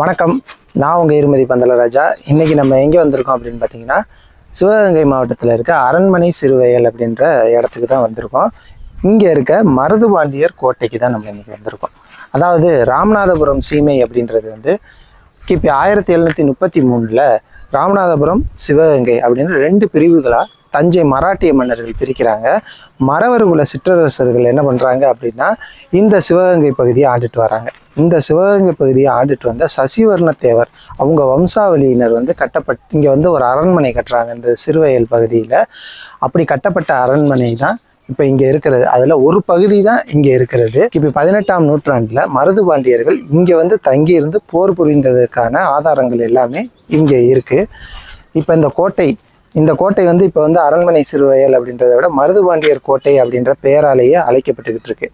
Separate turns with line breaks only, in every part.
வணக்கம். நான் உங்கள் இருமதி பந்தலராஜா இன்றைக்கி நம்ம எங்கே வந்திருக்கோம் அப்படின்னு பார்த்தீங்கன்னா சிவகங்கை மாவட்டத்தில் இருக்க அரண்மனை சிறுவயல் அப்படின்ற இடத்துக்கு தான் வந்திருக்கோம். இங்கே இருக்க மருதுபாண்டியர் கோட்டைக்கு தான் நம்ம இன்றைக்கி வந்திருக்கோம். அதாவது ராமநாதபுரம் சீமை அப்படின்றது வந்து கிபி ஆயிரத்தி எழுநூற்றி முப்பத்தி மூணில் ராமநாதபுரம் சிவகங்கை அப்படின்னு ரெண்டு பிரிவுகளாக தஞ்சை மராட்டிய மன்னர்கள் பிரிக்கிறாங்க. மறவர்குல சிற்றரசர்கள் என்ன பண்ணுறாங்க அப்படின்னா இந்த சிவகங்கை பகுதியை ஆண்டுட்டு வராங்க. இந்த சிவகங்கை பகுதியை ஆண்டுட்டு வந்த சசிவர்ண தேவர் அவங்க வம்சாவளியினர் வந்து கட்டப்பட் இங்கே வந்து ஒரு அரண்மனை கட்டுறாங்க இந்த சிறுவயல் பகுதியில். அப்படி கட்டப்பட்ட அரண்மனை தான் இப்போ இங்கே இருக்கிறது. அதில் ஒரு பகுதி தான் இங்கே இருக்கிறது. இப்போ பதினெட்டாம் நூற்றாண்டில் மருது பாண்டியர்கள் இங்கே வந்து தங்கியிருந்து போர் புரிந்ததுக்கான ஆதாரங்கள் எல்லாமே இங்கே இருக்குது இப்போ இந்த கோட்டை இந்த கோட்டை வந்து இப்போ வந்து அரண்மனை சிறுவயல் அப்படின்றத விட மருதுபாண்டியர் கோட்டை அப்படின்ற பெயராலேயே அழைக்கப்பட்டுக்கிட்டு இருக்கு.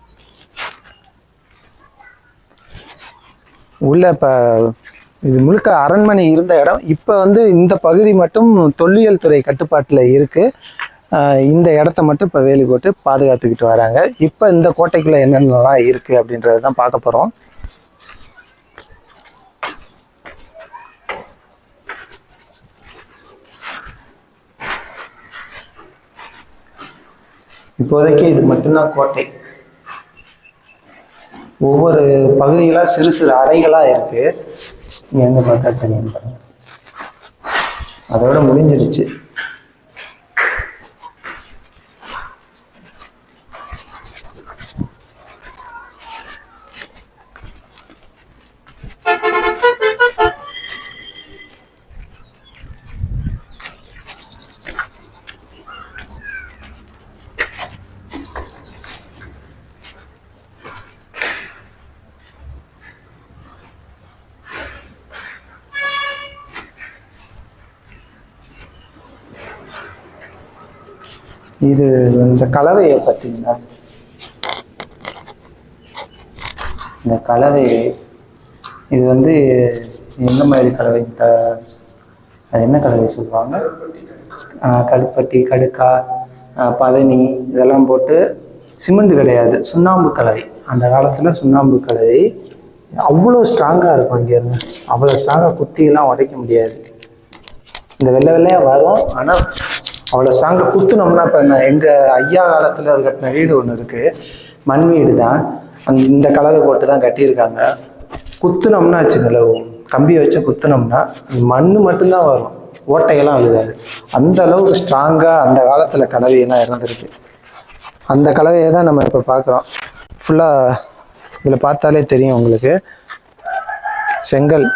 உள்ள இப்போ இது முழுக்க அரண்மனை இருந்த இடம். இப்போ வந்து இந்த பகுதி மட்டும் தொல்லியல் துறை கட்டுப்பாட்டில் இருக்கு. இந்த இடத்த மட்டும் இப்போ வேலி போட்டு பாதுகாத்துக்கிட்டு வராங்க. இப்போ இந்த கோட்டைக்குள்ளே என்னென்னலாம் இருக்குது அப்படின்றத தான் பார்க்க போகிறோம் இப்போதைக்கு இது மட்டும்தான் கோட்டை. ஒவ்வொரு பகுதிகளாக சிறு சிறு அறைகளாக இருக்குது இங்கே வந்து பார்த்தா தெரியும் அதோட முடிஞ்சிருச்சு. இது இந்த கலவையை பார்த்தீங்களா? இந்த கலவை இது வந்து எந்த மாதிரி கலவை? த அது என்ன கலவை சொல்லுவாங்க? கடுப்பட்டி கடுக்கா பதனி இதெல்லாம் போட்டு சிமெண்ட் கிடையாது. சுண்ணாம்பு கலவை. அந்த காலத்தில் சுண்ணாம்பு கலவை அவ்வளோ ஸ்ட்ராங்காக இருக்கும் இங்கேருந்து அவ்வளோ ஸ்ட்ராங்காக குத்தியெல்லாம் உடைக்க முடியாது. இந்த வெள்ளை வெள்ளையாக வரும் ஆனால் அவ்வளோ ஸ்ட்ராங்கு குத்துனோம்னா இப்போ என்ன எங்கள் ஐயா காலத்தில் அது கட்டின வீடு ஒன்று இருக்குது மண் வீடு தான். அந்த இந்த கலவை போட்டு தான் கட்டியிருக்காங்க. குத்துனோம்னா வச்சுங்களேன் கம்பியை வச்சு குத்துனோம்னா மண் மட்டும்தான் வரும். ஓட்டையெல்லாம் விழுகாது அந்த அளவுக்கு ஸ்ட்ராங்காக அந்த காலத்தில் கலவையெல்லாம் இருந்திருக்கு. அந்த கலவையை தான் நம்ம இப்போ பார்க்குறோம் ஃபுல்லாக இதில் பார்த்தாலே தெரியும் உங்களுக்கு. செங்கல்.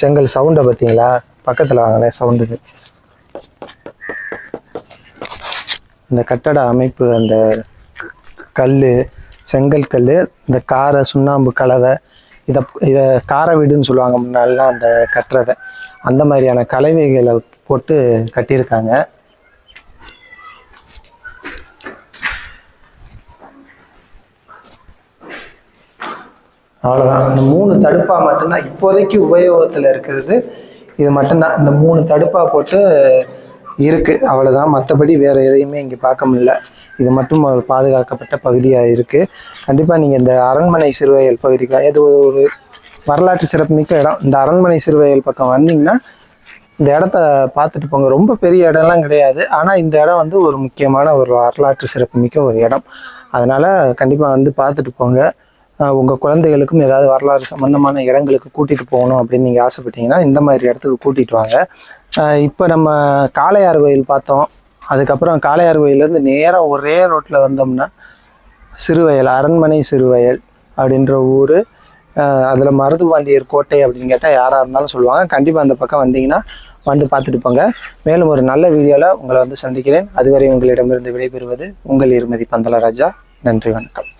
செங்கல் சவுண்டை பார்த்தீங்களா? பக்கத்தில் வாங்களேன் சவுண்டுக்கு இந்த கட்டட அமைப்பு அந்த கல் செங்கல் கல் இந்த காரை சுண்ணாம்பு கலவை இதை இதை கார வீடுன்னு சொல்லுவாங்க முன்னாடிலாம் அந்த கட்டுறதை. அந்த மாதிரியான கலவைகளை போட்டு கட்டியிருக்காங்க. அவ்வளோதான் அந்த மூணு தடுப்பாக மட்டும்தான் இப்போதைக்கு உபயோகத்தில் இருக்கிறது. இது மட்டும்தான். இந்த மூணு தடுப்பாக போட்டு இருக்குது அவ்வளோதான் மற்றபடி வேறு எதையுமே இங்கே பார்க்க முடியல. இது மட்டும் ஒரு பாதுகாக்கப்பட்ட பகுதியாக இருக்குது கண்டிப்பாக நீங்கள் இந்த அரண்மனை சிறுவயல் பகுதிக்கு இது ஒரு வரலாற்று சிறப்புமிக்க இடம். இந்த அரண்மனை சிறுவயல் பக்கம் வந்தீங்கன்னா இந்த இடத்த பார்த்துட்டு போங்க. ரொம்ப பெரிய இடம்லாம் கிடையாது. ஆனால் இந்த இடம் வந்து ஒரு முக்கியமான ஒரு வரலாற்று சிறப்புமிக்க ஒரு இடம். அதனால் கண்டிப்பாக வந்து பார்த்துட்டு போங்க. உங்கள் குழந்தைகளுக்கும் ஏதாவது வரலாறு சம்மந்தமான இடங்களுக்கு கூட்டிகிட்டு போகணும் அப்படின்னு நீங்கள் ஆசைப்பட்டீங்கன்னா இந்த மாதிரி இடத்துக்கு கூட்டிட்டு வாங்க. இப்போ நம்ம காளையார் கோயில் பார்த்தோம். அதுக்கப்புறம் காளையார் கோயிலேருந்து நேராக ஒரே ரோட்டில் வந்தோம்னா சிறுவயல் அரண்மனை சிறுவயல் அப்படின்ற ஊர். அதில் மருதுபாண்டியர் கோட்டை அப்படின்னு கேட்டால் யாராக இருந்தாலும் சொல்லுவாங்க. கண்டிப்பாக அந்த பக்கம் வந்தீங்கன்னா வந்து பார்த்துட்டு போங்க. மேலும் ஒரு நல்ல வீடியோவில் உங்களை வந்து சந்திக்கிறேன். அதுவரை உங்களிடமிருந்து விடைபெறுவது உங்கள் இருமதி பந்தலராஜா நன்றி வணக்கம்.